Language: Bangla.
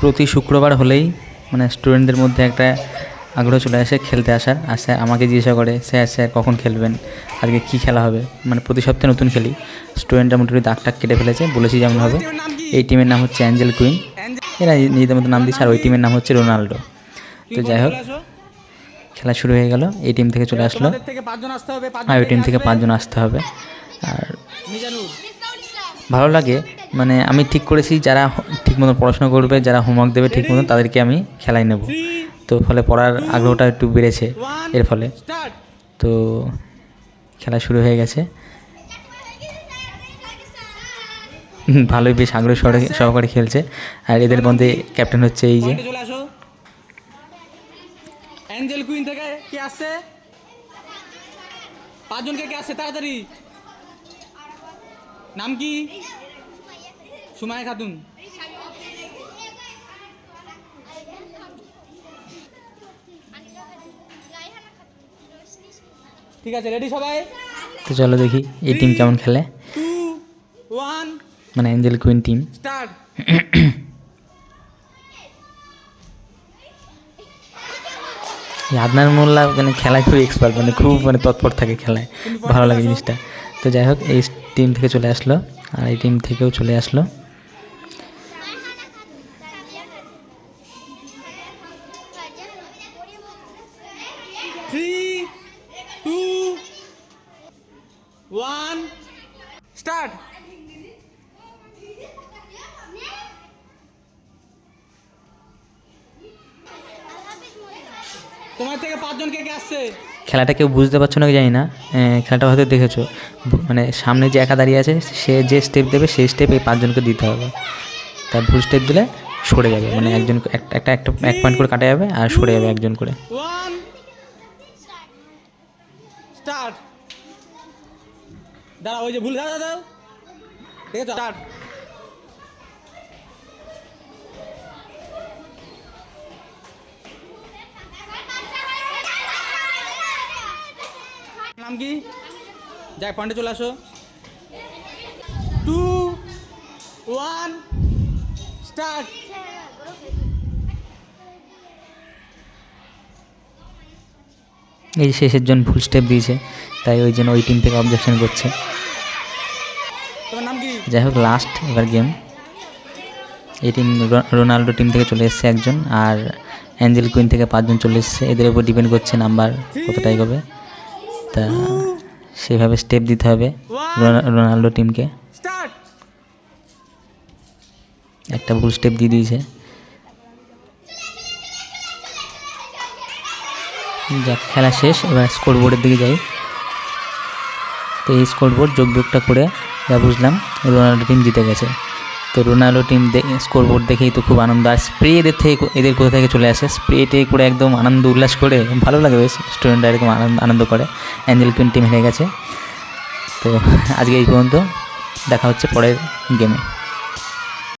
প্রতি শুক্রবার হলেই মানে স্টুডেন্টদের মধ্যে একটা আগ্রহ চলে আসে খেলতে আসার। আর স্যার আমাকে জিজ্ঞাসা করে, স্যার স্যার, কখন খেলবেন? আজকে কী খেলা হবে? মানে প্রতি সপ্তাহে নতুন খেলি। স্টুডেন্টরা মোটামুটি দাগ টাক কেটে ফেলেছে, বলেছি যেমন হবে। এই টিমের নাম হচ্ছে অ্যাঞ্জেল কুইন এরা নিজেদের মতো নাম দিচ্ছে আর ওই টিমের নাম হচ্ছে রোনাল্ডো তো যাই হোক, খেলা শুরু হয়ে গেল। এই টিম থেকে চলে আসলো। আর ওই টিম থেকে পাঁচজন আসতে হবে। আর ভালো লাগে মানে আমি ঠিক করেছি, যারা ঠিক মতো পড়াশোনা করবে, যারা হোমওয়ার্ক দেবে ঠিক মতো তাদেরকে আমি খেলায় নেব। তো ফলে পড়ার আগ্রহটা একটু বেড়েছে, এর ফলে। তো খেলা শুরু হয়ে গেছে। ভালোই বেশ আগ্রহ সহকারে- খেলছে। আর এদের মধ্যে ক্যাপ্টেন হচ্ছে এই যে। অ্যাঞ্জেল কুইন থেকে কে আসছে? পাঁচজনকে কে আসছে? তাড়াতাড়ি। নাম কি? সুমায়া খাতুন। ঠিক আছে রেডি সবাই? তো চলো দেখি এই টিম কেমন খেলে। ওয়ান মানে অ্যাঞ্জেল কুইন টিম স্টার্ট এই মোল্লা মানে খেলায় খুব এক্সপার্ট মানে খুব মানে তৎপর থাকে খেলায়। ভালো লাগে জিনিসটা। তো যাই হোক এই টিম থেকে চলে আসলো আর এই টিম থেকেও চলে আসলো থ্রি টু ওয়ান স্টার্ট তোমার থেকে পাঁচজন কে কে আসছে? খেলাটা কেউ বুঝতে পারছ না কি জানি না। খেলাটা হয়তো দেখেছ। মানে সামনে যে একা দাঁড়িয়ে আছে সে যে স্টেপ দেবে সেই স্টেপ এই পাঁচজনকে দিতে হবে। তার ভুল স্টেপ দিলে সরে যাবে। মানে একজন একটা একটা একটা এক পয়েন্ট করে কাটা যাবে আর সরে যাবে একজন করে। স্টার্ট দাঁড়া ওই যে ভুল দাঁড়া দাও ঠিক আছে স্টার্ট নাম কি? যাই পয়েন্টে চলে আসো। টু ওয়ান স্টার্ট এই শেষের জন ভুল স্টেপ দিয়েছে তাই ওই জন্য ওই টিম থেকে অবজেকশন করছে। যাই হোক লাস্ট এবার গেম এই টিম রোনাল্ডো টিম থেকে চলে এসছে একজন আর অ্যাঞ্জেল কুইন থেকে পাঁচজন চলে এসছে। এদের উপর ডিপেন্ড করছে নাম্বার কতটাই হবে। তা সেভাবে স্টেপ দিতে হবে রোনাল্ডো টিমকে একটা ভুল স্টেপ দিয়ে দিয়েছে। যাক, খেলা শেষ, এবার স্কোর বোর্ডের দিকে যাই। তো এই স্কোর বোর্ড যোগ বিয়োগটা করে যা বুঝলাম, রোনাল্ডো টিম জিতে গেছে। তো রোনাল্ডো টিম স্কোর বোর্ড দেখেই তো খুব আনন্দ। আর স্প্রে এদের থেকে এদের কোথা থেকে চলে আসে? স্প্রে টে করে একদম আনন্দ উল্লাস করে, ভালো লাগে বেশ। স্টুডেন্টরা এরকম আনন্দ আনন্দ করে। অ্যাঞ্জেল কুইন টিম হেরে গেছে। তো আজকে এই পর্যন্ত দেখা হচ্ছে পরের গেমে